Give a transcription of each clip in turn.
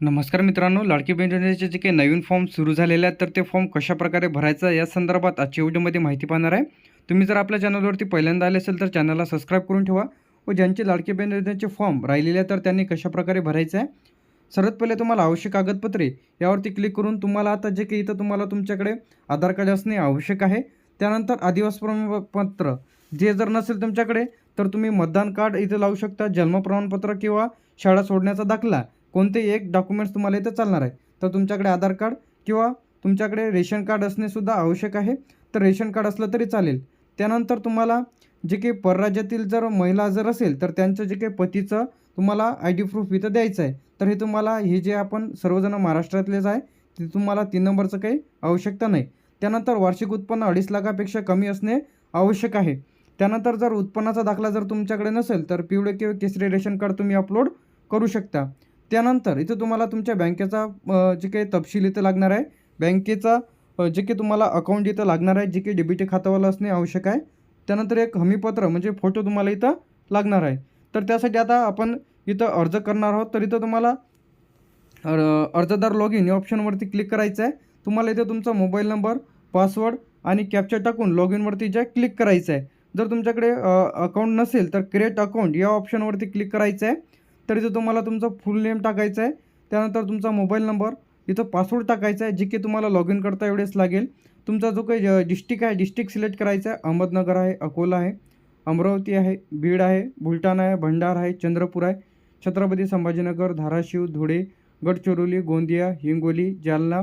नमस्कार मित्रांनो लाडकी योजनेचे जे काही नवीन फॉर्म सुरू झालेले आहेत तर ते फॉर्म कशाप्रकारे भरायचं या संदर्भात आजच्या व्हिडिओमध्ये माहिती पाहणार आहे. तुम्ही जर आपल्या चॅनलवरती पहिल्यांदा आले असेल तर चॅनलला सबस्क्राईब करून ठेवा व ज्यांचे लाडकी बहीण योजनेचे फॉर्म राहिलेले आहेत तर त्यांनी कशाप्रकारे भरायचं आहे? सर्वात पहिले तुम्हाला आवश्यक कागदपत्रे यावरती क्लिक करून तुम्हाला आता जे काही इथं तुम्हाला तुमच्याकडे आधार कार्ड असणे आवश्यक आहे. त्यानंतर आदिवास प्रमाणपत्र जे जर नसेल तुमच्याकडे तर तुम्ही मतदान कार्ड इथं लावू शकता जन्म प्रमाणपत्र किंवा शाळा सोडण्याचा दाखला. कोणतेही एक डॉक्युमेंट्स तुम्हाला इथं चालणार आहे. तर तुमच्याकडे आधार कार्ड किंवा तुमच्याकडे रेशन कार्ड असणेसुद्धा आवश्यक आहे. तर रेशन कार्ड असलं तरी चालेल. त्यानंतर तुम्हाला जे काही परराज्यातील जर महिला जर असेल तर त्यांचं जे काही पतीचं तुम्हाला आय डी प्रूफ इथं द्यायचं आहे. तर हे तुम्हाला हे जे आपण सर्वजण महाराष्ट्रातलेच आहे ते तुम्हाला तीन नंबरचं काही आवश्यकता नाही. त्यानंतर वार्षिक उत्पन्न अडीच लाखापेक्षा कमी असणे आवश्यक आहे. त्यानंतर जर उत्पन्नाचा दाखला जर तुमच्याकडे नसेल तर पिवळे किंवा केसरी रेशन कार्ड तुम्ही अपलोड करू शकता. त्यानंतर इथं तुम्हाला तुमच्या बँकेचा जे काही तपशील इथं लागणार आहे. बँकेचा जे काही तुम्हाला अकाउंट इथं लागणार आहे जे काही डेबिट खातावाला असणे आवश्यक आहे. त्यानंतर एक हमीपत्र म्हणजे फोटो तुम्हाला इथं लागणार आहे. तर त्यासाठी आता आपण इथं अर्ज करणार आहोत. तर इथं तुम्हाला अर्जदार लॉग इन या ऑप्शनवरती क्लिक करायचं आहे. तुम्हाला इथं तुमचा मोबाईल नंबर पासवर्ड आणि कॅप्चर टाकून लॉग इनवरती जे क्लिक करायचं आहे. जर तुमच्याकडे अकाउंट नसेल तर क्रिएट अकाउंट या ऑप्शनवरती क्लिक करायचं आहे. तर इथं तुम्हाला तुमचं फुल नेम टाकायचं आहे. त्यानंतर तुमचा मोबाईल नंबर इथं पासवर्ड टाकायचा आहे जे की तुम्हाला लॉग इन करता एवढेच लागेल. तुमचा जो काही डिस्ट्रिक्ट आहे डिस्ट्रिक्ट सिलेक्ट करायचा आहे अहमदनगर आहे अकोला आहे अमरावती आहे बीड आहे बुलढाणा आहे भंडारा आहे चंद्रपूर आहे छत्रपती संभाजीनगर धाराशिव धुळे गडचिरोली गोंदिया हिंगोली जालना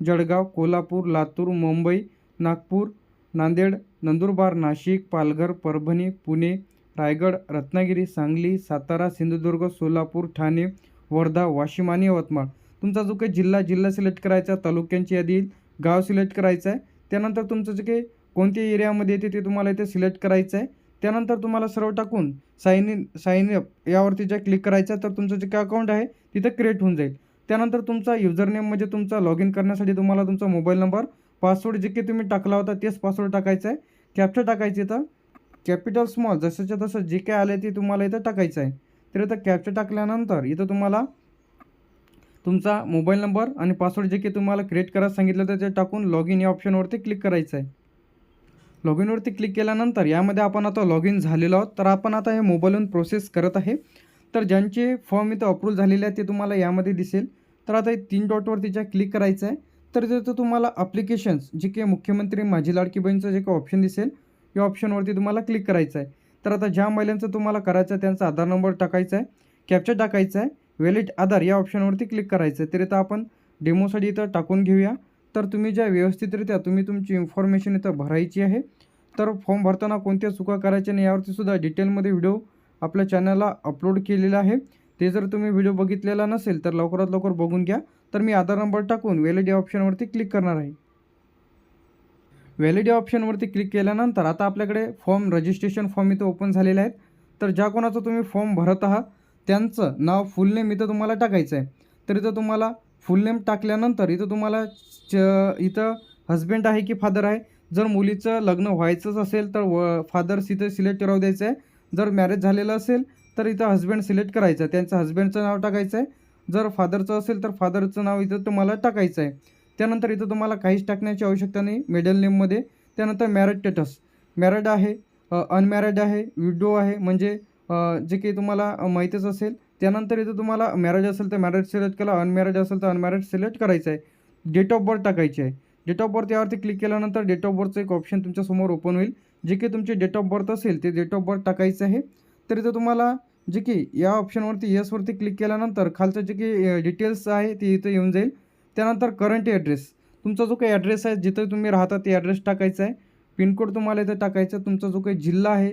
जळगाव कोल्हापूर लातूर मुंबई नागपूर नांदेड नंदुरबार नाशिक पालघर परभणी पुणे रायगड रत्नागिरी सांगली सातारा सिंधुदुर्ग सोलापूर ठाणे वर्धा वाशिम आणि यवतमाळ. तुमचा जो काही जिल्हा जिल्हा सिलेक्ट करायचा तालुक्यांची यादी येईल गाव सिलेक्ट करायचं आहे त्यानंतर तुमचं जे काही कोणत्या एरियामध्ये येते ते तुम्हाला इथे सिलेक्ट करायचं आहे. त्यानंतर तुम्हाला सर्व टाकून साईन इन साईन अप यावरती जे क्लिक करायचं तर तुमचं जे काही अकाउंट आहे तिथं क्रिएट होऊन जाईल. त्यानंतर तुमचा युजर नेम म्हणजे तुमचा लॉग इन करण्यासाठी तुम्हाला तुमचा मोबाईल नंबर पासवर्ड जे काही तुम्ही टाकला होता तेच पासवर्ड टाकायचं आहे. कॅप्चर टाकायचे तर कॅपिटल स्मॉल जसंच्या तसं जे काय आलं ते तुम्हाला इथं टाकायचं आहे. तर इथं कॅप्चर टाकल्यानंतर इथं तुम्हाला तुमचा मोबाईल नंबर आणि पासवर्ड जे काही तुम्हाला क्रिएट करायला सांगितलं तर ते टाकून लॉग इन या ऑप्शनवरती क्लिक करायचं आहे. लॉग इनवरती क्लिक केल्यानंतर यामध्ये आपण आता लॉग इन झालेलो आहोत. तर आपण आता हे मोबाईलवरून प्रोसेस करत आहे. तर ज्यांचे फॉर्म इथं अप्रूव्ह झालेले आहेत ते तुम्हाला यामध्ये दिसेल. तर आता हे तीन डॉटवरती ज्या क्लिक करायचं आहे तर तिथं तुम्हाला अप्लिकेशन्स जे काही मुख्यमंत्री माझी लाडकी बहीणचं जे काही ऑप्शन दिसेल या ऑप्शनवरती तुम्हाला क्लिक करायचं आहे. तर आता ज्या महिलांचं तुम्हाला करायचं आहे त्यांचा आधार नंबर टाकायचा आहे कॅप्चर टाकायचा आहे व्हॅलिड आधार या ऑप्शनवरती क्लिक करायचं आहे. तर इथं आपण डेमोसाठी इथं टाकून घेऊया. तर तुम्ही ज्या व्यवस्थितरित्या तुम्ही तुमची इन्फॉर्मेशन इथं भरायची आहे तर फॉर्म भरताना कोणत्या चुका करायच्या नाही यावरतीसुद्धा डिटेलमध्ये व्हिडिओ आपल्या चॅनलला अपलोड केलेला आहे. ते जर तुम्ही व्हिडिओ बघितलेला नसेल तर लवकरात लवकर बघून घ्या. तर मी आधार नंबर टाकून वेलेड या ऑप्शनवरती क्लिक करणार आहे. व्हॅलिडी ऑप्शनवरती क्लिक केल्यानंतर आता आपल्याकडे फॉर्म रजिस्ट्रेशन फॉर्म इथं ओपन झालेले आहेत. तर ज्या कोणाचं तुम्ही फॉर्म भरत आहात त्यांचं नाव फुल नेम इथं तुम्हाला टाकायचं आहे. तर इथं तुम्हाला फुल नेम टाकल्यानंतर इथं तुम्हाला च इथं हस्बंड आहे की फादर आहे? जर मुलीचं लग्न व्हायचंच असेल तर व फादर्स इथं सिलेक्ट राहू द्यायचं आहे. जर मॅरेज झालेलं असेल तर इथं हस्बंड सिलेक्ट करायचं आहे. त्यांचं हस्बंडचं नाव टाकायचं आहे. जर फादरचं असेल तर फादरचं नाव इथं तुम्हाला टाकायचं आहे. त्यानंतर इथं तुम्हाला काहीच टाकण्याची आवश्यकता नाही. मिडल नेममध्ये त्यानंतर मॅरेड स्टेटस मॅरेड आहे अनमॅरेड आहे विडो आहे म्हणजे जे काही तुम्हाला माहितीच माहीतच असेल. त्यानंतर इथं तुम्हाला मॅरेज असेल तर मॅरेज सिलेक्ट केला अनमॅरेज असेल तर अनमॅरेड सिलेक्ट करायचं आहे. डेट ऑफ बर्थ टाकायची आहे. डेट ऑफ बर्थ यावरती क्लिक केल्यानंतर डेट ऑफ बर्थचं एक ऑप्शन तुमच्यासमोर ओपन होईल. जे की तुमचे डेट ऑफ बर्थ असेल ते डेट ऑफ बर्थ टाकायचं आहे. तर इथं तुम्हाला जे की या ऑप्शनवरती येसवरती क्लिक केल्यानंतर खालचं जे की डिटेल्स आहे ते इथं येऊन जाईल. त्यानंतर करंट ॲड्रेस तुमचा जो काही ॲड्रेस आहे जिथं तुम्ही राहता ते ॲड्रेस टाकायचा आहे. पिनकोड तुम्हाला इथं टाकायचा आहे. तुमचा जो काही जिल्हा आहे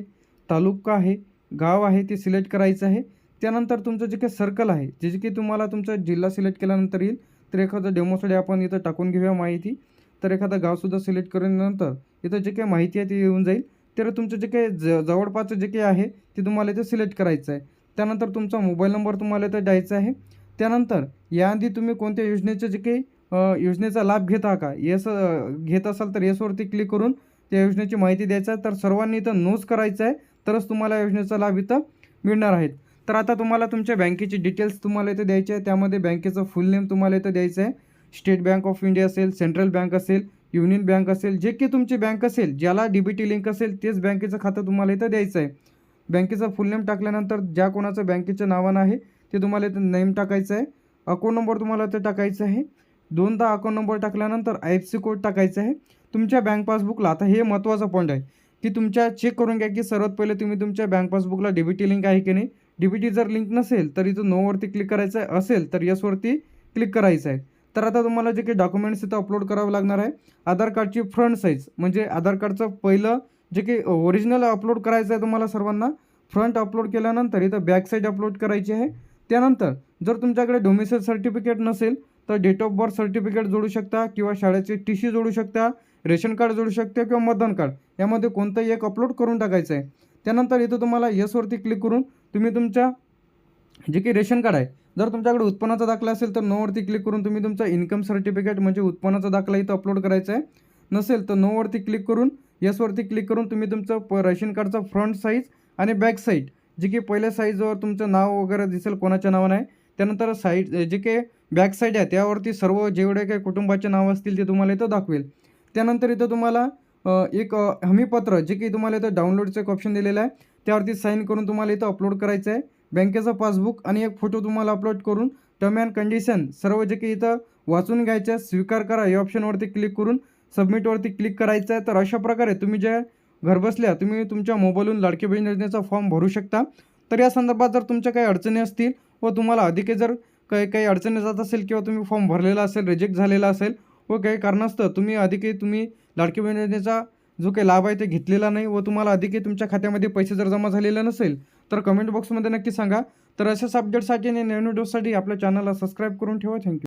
तालुका आहे गाव आहे ते सिलेक्ट करायचं आहे. त्यानंतर तुमचं जे काही सर्कल आहे जे जे की तुम्हाला तुमचा जिल्हा सिलेक्ट केल्यानंतर येईल तर एखादं डेमोसाठी आपण इथं टाकून घेऊया माहिती. तर एखादं गावसुद्धा सिलेक्ट करूनंतर इथं जे काही माहिती आहे ती येऊन जाईल. तर तुमचं जे काही ज जवळपासचं जे काही आहे ते तुम्हाला इथं सिलेक्ट करायचं आहे. त्यानंतर तुमचा मोबाईल नंबर तुम्हाला इथं द्यायचा आहे. त्यानंतर याआधी तुम्ही कोणत्या योजनेचं जे काही योजनेचा लाभ घेता का? येस घेत असाल तर येसवरती क्लिक करून त्या योजनेची माहिती द्यायचं आहे. तर सर्वांनी इथं नोंद करायचं आहे. तरच तुम्हाला योजनेचा लाभ इथं मिळणार आहेत. तर आता तुम्हाला तुमच्या बँकेचे डिटेल्स तुम्हाला इथं द्यायचे आहे. त्यामध्ये बँकेचं फुल नेम तुम्हाला इथं द्यायचं आहे. स्टेट बँक ऑफ इंडिया असेल सेंट्रल बँक असेल युनियन बँक असेल जे की तुमची बँक असेल ज्याला डी बी टी लिंक असेल तेच बँकेचं खातं तुम्हाला इथं द्यायचं आहे. बँकेचं फुल नेम टाकल्यानंतर ज्या कोणाचं बँकेचं नावानं आहे ते तुम्हाला इथं नेम टाकायचं आहे. अकाउंट नंबर तुम्हाला ते टाकायचं आहे. दोनदा अकाउंट नंबर टाकल्यानंतर आय एफ सी कोड टाकायचा आहे. तुमच्या बँक पासबुकला आता हे महत्त्वाचं पॉईंट आहे की तुमच्या चेक करून घ्या की सर्वात पहिले तुम्ही तुमच्या बँक पासबुकला डी बी टी लिंक आहे की नाही. डी बी टी जर लिंक नसेल तर इथं नोवरती क्लिक करायचं आहे. असेल तर यसवरती क्लिक करायचं आहे. तर आता तुम्हाला जे काही डॉक्युमेंट्स इथं अपलोड करावं लागणार आहे आधार कार्डची फ्रंट साईज म्हणजे आधार कार्डचं पहिलं जे काही ओरिजिनल अपलोड करायचं आहे तुम्हाला सर्वांना फ्रंट अपलोड केल्यानंतर इथं बॅक साईड अपलोड करायची आहे. त्यानंतर जर तुमच्याकडे डोमिसाईल सर्टिफिकेट नसेल तर डेट ऑफ बर्थ सर्टिफिकेट जोडू शकता किंवा शाळेचे टी सी जोडू शकता रेशन कार्ड जोडू शकता किंवा मतदान कार्ड यामध्ये कोणतंही एक अपलोड करून टाकायचं आहे. त्यानंतर इथं तुम्हाला यसवरती क्लिक करून तुम्ही तुमच्या जे काही रेशन कार्ड आहे जर तुमच्याकडे उत्पन्नाचा दाखला असेल तर नोवरती क्लिक करून तुम्ही तुमचा इन्कम सर्टिफिकेट म्हणजे उत्पन्नाचा दाखला इथं अपलोड करायचा आहे. नसेल तर नोवरती क्लिक करून यसवरती क्लिक करून तुम्ही तुमचं प रेशन कार्डचा फ्रंट साईज आणि बॅक साईड जे की पहिल्या साईजवर तुमचं नाव वगैरे दिसेल कोणाच्या नावानं आहे. त्यानंतर साईड जे काही बॅक साईड आहे त्यावरती सर्व जेवढे काही कुटुंबाचे नाव असतील ते तुम्हाला इथं दाखवेल. त्यानंतर इथं तुम्हाला एक हमीपत्र जे की तुम्हाला इथं डाउनलोडचं एक ऑप्शन दिलेलं आहे. त्यावरती साईन करून तुम्हाला इथं अपलोड करायचं आहे. बँकेचं पासबुक आणि एक फोटो तुम्हाला अपलोड करून टर्म अँड कंडिशन सर्व जे की इथं वाचून घ्यायचं स्वीकार करा या ऑप्शनवरती क्लिक करून सबमिटवरती क्लिक करायचं आहे. तर अशा प्रकारे तुम्ही जे घरबसल्या तुम्ही तुमच्या मोबाईलहून लाडकी बहीण योजनेचा फॉर्म भरू शकता. तर या संदर्भात जर तुमच्या काही अडचणी असतील व तुम्हाला अधिक जर काही काही अडचणी जात असेल किंवा तुम्ही फॉर्म भरलेला असेल रिजेक्ट झालेला असेल व काही कारणास्तव तुम्ही अधिकही तुम्ही लाडकी बहीण योजनेचा जो काही लाभ आहे ते घेतलेला नाही व तुम्हाला अधिकही तुमच्या खात्यामध्ये पैसे जर जमा झालेले नसेल तर कमेंट बॉक्समध्ये नक्की सांगा. तर अशाच अपडेटसाठी आणि नवीन व्हिडिओसाठी आपल्या चॅनलला सबस्क्राईब करून ठेवा. थँक्यू